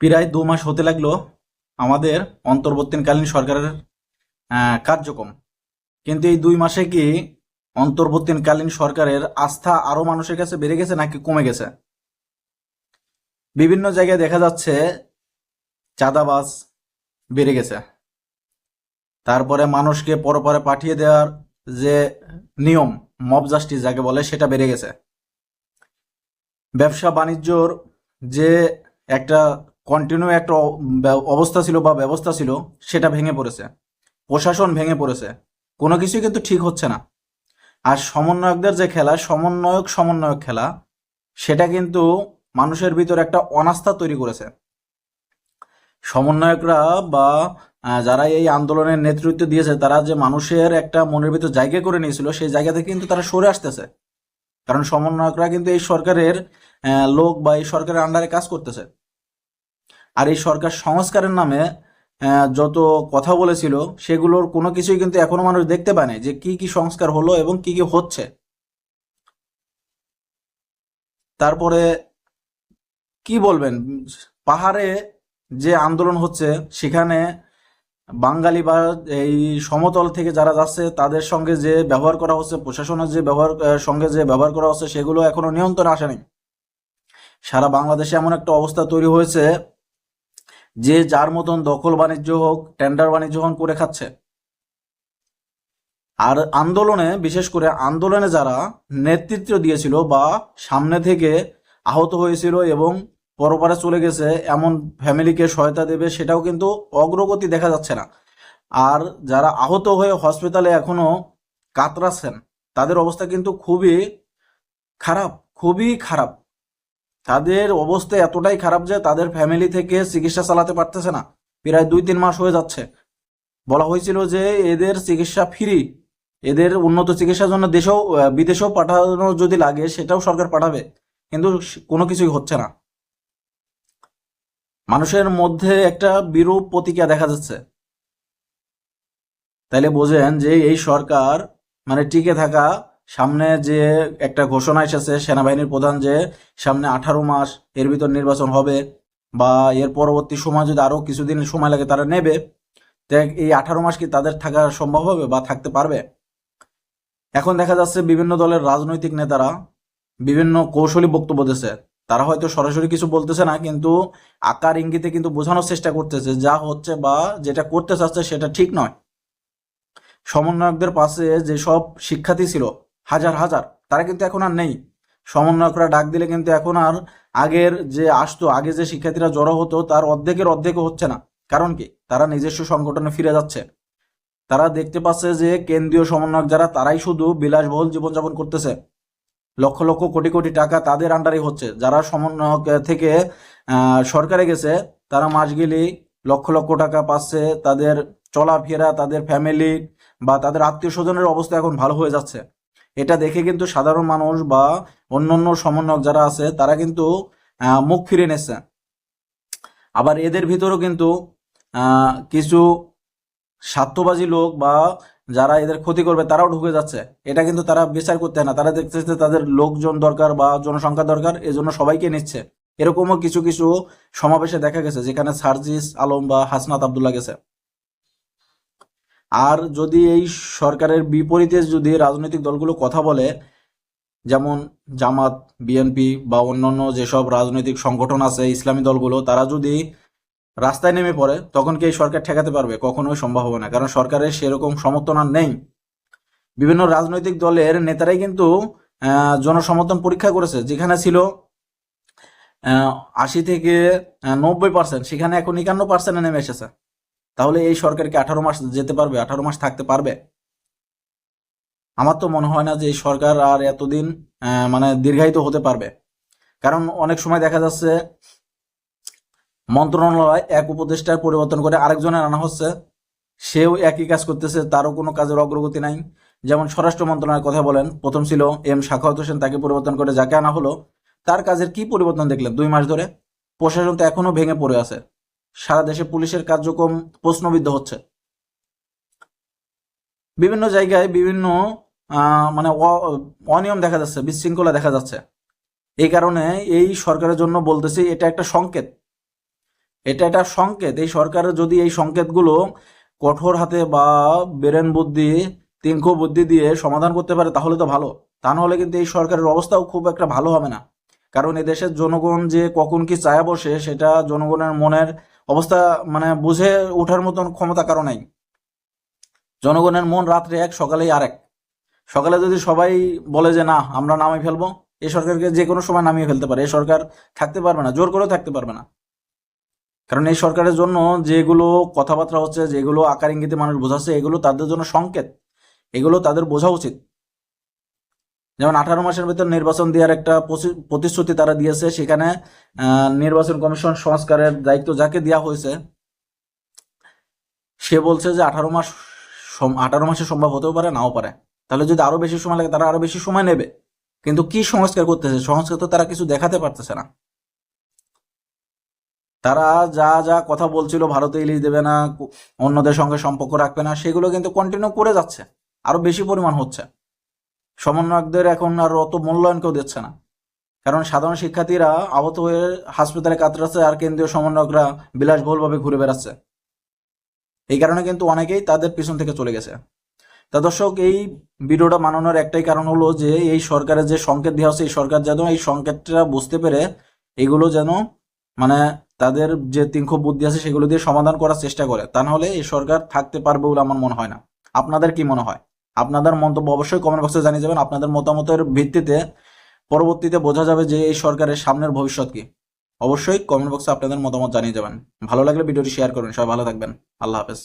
প্রায় দু মাস হতে লাগল আমাদের অন্তর্বর্তীকালীন সরকারের কার্যক্রম। কিন্তু এই দুই মাসে কি অন্তর্বর্তীকালীন সরকারের আস্থা আরও মানুষের কাছে বেড়ে গেছে নাকি কমে গেছে? বিভিন্ন জায়গায় দেখা যাচ্ছে চাঁদাবাজ বেড়ে গেছে। তারপরে মানুষকে পরপরে পাঠিয়ে দেওয়ার যে নিয়ম মব জাস্টিস যাকে বলে, সেটা বেড়ে গেছে। ব্যবসা বাণিজ্যর যে একটা কন্টিনিউ একটা অবস্থা ছিল বা ব্যবস্থা ছিল, সেটা ভেঙে পড়েছে। প্রশাসন ভেঙে পড়েছে। কোনো কিছুই কিন্তু ঠিক হচ্ছে না। আর সমন্বয়কদের যে খেলা, সমন্বয়ক সমন্বয়ক খেলা, সেটা কিন্তু মানুষের ভিতর একটা অনাস্থা তৈরি করেছে। সমন্বয়করা বা যারা এই আন্দোলনের নেতৃত্ব দিয়েছে, তারা যে মানুষের একটা মনের ভিতর জায়গা করে নিয়েছিল, সেই জায়গা থেকে কিন্তু তারা সরে আসতেছে। কারণ সমন্বয়করা কিন্তু এই সরকারের লোক বা এই সরকারের আন্ডারে কাজ করতেছে। আর এই সরকার সংস্কারের নামে যত কথা বলেছিল, সেগুলোর কোনো কিছুই কিন্তু এখনও মানুষ দেখতে পায় নাই যে কি কি সংস্কার হলো এবং কি কি হচ্ছে। তারপরে কি বলবেন? পাহাড়ে যে আন্দোলন হচ্ছে, সেখানে বাঙালি বা এই সমতল থেকে যারা যাচ্ছে, তাদের সঙ্গে যে ব্যবহার করা হচ্ছে, প্রশাসনের যে ব্যবহার সঙ্গে যে ব্যবহার করা হচ্ছে, সেগুলো এখনও নিয়ন্ত্রণে আসেনি। সারা বাংলাদেশে এমন একটা অবস্থা তৈরি হয়েছে যে যার মতন দখল বাণিজ্য হোক টেন্ডার বাণিজ্য হোক করে খাচ্ছে। আর আন্দোলনে, বিশেষ করে আন্দোলনে যারা নেতৃত্ব দিয়েছিল বা সামনে থেকে আহত হয়েছিল এবং পরপারে চলে গেছে, এমন ফ্যামিলিকে সহায়তা দেবে, সেটাও কিন্তু অগ্রগতি দেখা যাচ্ছে না। আর যারা আহত হয়ে হসপিটালে এখনও কাতরাচ্ছেন, তাদের অবস্থা কিন্তু খুবই খারাপ খুবই খারাপ। তাদের অবস্থা এতটাই খারাপ যে তাদের ফ্যামিলি থেকে চিকিৎসা চালাতে পারতেছে না। প্রায় দুই তিন মাস হয়ে যাচ্ছে। বলা হয়েছিল যে এদের চিকিৎসা ফ্রি এদের উন্নত চিকিৎসার জন্য দেশেও বিদেশেও পাঠানো যদি লাগে, সেটাও সরকার পাঠাবে। কিন্তু কোনো কিছুই হচ্ছে না। মানুষের মধ্যে একটা বিরূপ প্রতিক্রিয়া দেখা যাচ্ছে। তাইলে বোঝেন যে এই সরকার মানে টিকে থাকা সামনে যে একটা ঘোষণা এসেছে, সেনাবাহিনীর প্রধান যে সামনে আঠারো মাস এর ভিতর নির্বাচন হবে বা এর পরবর্তী সময় যদি আরও কিছুদিন সময় লাগে তারা নেবে, তো এই আঠারো মাস কি তাদের থাকা সম্ভব হবে বা থাকতে পারবে? এখন দেখা যাচ্ছে বিভিন্ন দলের রাজনৈতিক নেতারা বিভিন্ন কৌশলী বক্তব্য দিচ্ছে তারা হয়তো সরাসরি কিছু বলতেছে না, কিন্তু আকার ইঙ্গিতে কিন্তু বোঝানোর চেষ্টা করতেছে যা হচ্ছে বা যেটা করতে চাচ্ছে সেটা ঠিক নয়। সমন্বয়কদের পাশে যেসব শিক্ষার্থী ছিল হাজার হাজার, তারা কিন্তু এখন আর নেই। সমন্বয়করা ডাক দিলে কিন্তু এখন আর আগের যে আসতো, আগে যে শিক্ষার্থীরা জড়ো হতো, তার অর্ধেকের অর্ধেকও হচ্ছে না। কারণ কি? তারা নিজস্ব সংগঠনে ফিরে যাচ্ছে। তারা দেখতে পাচ্ছে যে কেন্দ্রীয় সমন্বয়ক যারা, তারাই শুধু বিলাসবহুল জীবনযাপন করতেছে। লক্ষ লক্ষ কোটি কোটি টাকা তাদের আন্ডারে হচ্ছে। যারা সমন্বয়ক থেকে সরকারে গেছে, তারা মাস গেলেই লক্ষ লক্ষ টাকা পাচ্ছে। তাদের চলাফেরা, তাদের ফ্যামিলি বা তাদের আত্মীয় স্বজনের অবস্থা এখন ভালো হয়ে যাচ্ছে। এটা দেখে কিন্তু সাধারণ মানুষ বা অন্যান্য সমন্বয়ক যারা আছে, তারা কিন্তু মুখ ফিরে নিচ্ছে। আবার এদের ভিতরেও কিন্তু কিছু স্বার্থবাজি লোক বা যারা এদের ক্ষতি করবে, তারাও ঢুকে যাচ্ছে। এটা কিন্তু তারা বিচার করতে না। তারা দেখতেছে তাদের লোকজন দরকার বা জনসংখ্যা দরকার, এজন্য সবাইকে নিচ্ছে। এরকমও কিছু কিছু সমাবেশে দেখা গেছে, যেখানে সার্জিস আলম বা হাসনাত আবদুল্লাহ গেছে। আর যদি এই সরকারের বিপরীতে যদি রাজনৈতিক দলগুলো কথা বলে, যেমন জামাত, বিএনপি বা অন্যান্য যেসব রাজনৈতিক সংগঠন আছে, ইসলামী দলগুলো, তারা যদি রাস্তায় নেমে পড়ে, তখন কি এই সরকার ঠেকাতে পারবে? কখনোই সম্ভব হবে না। কারণ সরকারের সেরকম সমর্থন আর নেই। বিভিন্ন রাজনৈতিক দলের নেতারাই কিন্তু জনসমর্থন পরীক্ষা করেছে। যেখানে ছিল আশি থেকে নব্বই পার্সেন্ট সেখানে এখন একান্ন পার্সেন্টে নেমে এসেছে। তাহলে এই সরকারকে আঠারো মাস যেতে পারবে? আঠারো মাস থাকতে পারবে? আমার তো মনে হয় না যে এই সরকার আর এতদিন মানে দীর্ঘায়িত হতে পারবে। কারণ অনেক সময় দেখা যাচ্ছে, মন্ত্রণালয় এক উপদেষ্টার পরিবর্তন করে আরেকজনের আনা হচ্ছে। সেও একই কাজ করতেছে, তারও কোনো কাজের অগ্রগতি নাই। যেমন স্বরাষ্ট্র মন্ত্রণালয়ের কথা বলেন, প্রথম ছিল এম শাখাওয়াত হোসেন তাকে পরিবর্তন করে যাকে আনা হলো। তার কাজের কি পরিবর্তন দেখলেন দুই মাস ধরে? প্রশাসন তো এখনও ভেঙে পড়ে আছে। সারা দেশে পুলিশের কার্যক্রম প্রশ্নবিদ্ধ হচ্ছে। বিভিন্ন জায়গায় বিভিন্ন মানে অনিয়ম দেখা যাচ্ছে, বিশৃঙ্খলা দেখা যাচ্ছে। এই কারণে এই সরকারের জন্য বলতেছি, এটা একটা সংকেত। এটা একটা সংকেত। এই সরকারের যদি এই সংকেতগুলো কঠোর হাতে বা বেরেন বুদ্ধি, তিনখ বুদ্ধি দিয়ে সমাধান করতে পারে, তাহলে তো ভালো। তা নাহলে কিন্তু এই সরকারের অবস্থাও খুব একটা ভালো হবে না। কারণ এই দেশের জনগণ যে কখন কি চায়া বসে, সেটা জনগণের মনের অবস্থা মানে বুঝে ওঠার মতন ক্ষমতা কারও নাই। জনগণের মন রাত্রে এক, সকালেই আরেক। সকালে যদি সবাই বলে যে, না, আমরা নামিয়ে ফেলব এই সরকারকে যে কোনো সময় নামিয়ে ফেলতে পারে। এই সরকার থাকতে পারবে না, জোর করেও থাকতে পারবে না। কারণ এই সরকারের জন্য যেগুলো কথাবার্তা হচ্ছে, যেগুলো আকার ইঙ্গিতে মানুষ বোঝাচ্ছে, এগুলো তাদের জন্য সংকেত। এগুলো তাদের বোঝা উচিত। যেমন আঠারো মাসের ভিতর নির্বাচন দেওয়ার একটা প্রতিশ্রুতি তারা দিয়েছে, সেখানে নির্বাচন কমিশন সংস্কারের দায়িত্ব যাকে দেওয়া হয়েছে, সে বলছে যে আঠারো মাস আঠারো মাসে সম্ভব হতেও পারে, নাও পারে। তাহলে যদি আরও বেশি সময় লাগে, তারা আরও বেশি সময় নেবে। কিন্তু কি সংস্কার করতেছে? সংস্কার তো তারা কিছু দেখাতে পারতেছে না। তারা যা যা কথা বলছিল, ভারতে ইলিশ দেবে না অন্যদের সঙ্গে সম্পর্ক রাখবে না, সেগুলো কিন্তু কন্টিনিউ করে যাচ্ছে। আরও বেশি পরিমাণ হচ্ছে। সমন্বয়কদের এখন আর অত মূল্যায়ন কেউ দিচ্ছে না। কারণ সাধারণ শিক্ষার্থীরা আহত হয়ে হাসপাতালে কাতরাচ্ছে আর কেন্দ্রীয় সমন্বয়করা বিলাসবহুলভাবে ঘুরে বেড়াচ্ছে। এই কারণে কিন্তু অনেকেই তাদের পিছন থেকে চলে গেছে। তা দর্শক, এই ভিডিওটা বানানোর একটাই কারণ হলো যে এই সরকারের যে সংকেত দেওয়া হচ্ছে, এই সরকার যেন এই সংকেতটা বুঝতে পেরে এগুলো যেন মানে তাদের যে তিনখ বুদ্ধি আছে সেগুলো দিয়ে সমাধান করার চেষ্টা করে। তা নাহলে এই সরকার থাকতে পারবে বলে আমার মনে হয় না। আপনাদের কি মনে হয়? আপনাদের মন্তব্য অবশ্যই কমেন্ট বক্সে জানিয়ে যাবেন। আপনাদের মতামতের ভিত্তিতে পরবর্তীতে বোঝা যাবে যে এই সরকারের সামনের ভবিষ্যৎ কি। অবশ্যই কমেন্ট বক্সে আপনাদের মতামত জানিয়ে যাবেন। ভালো লাগলে ভিডিওটি শেয়ার করুন। সবাই ভালো থাকবেন। আল্লাহ হাফেজ।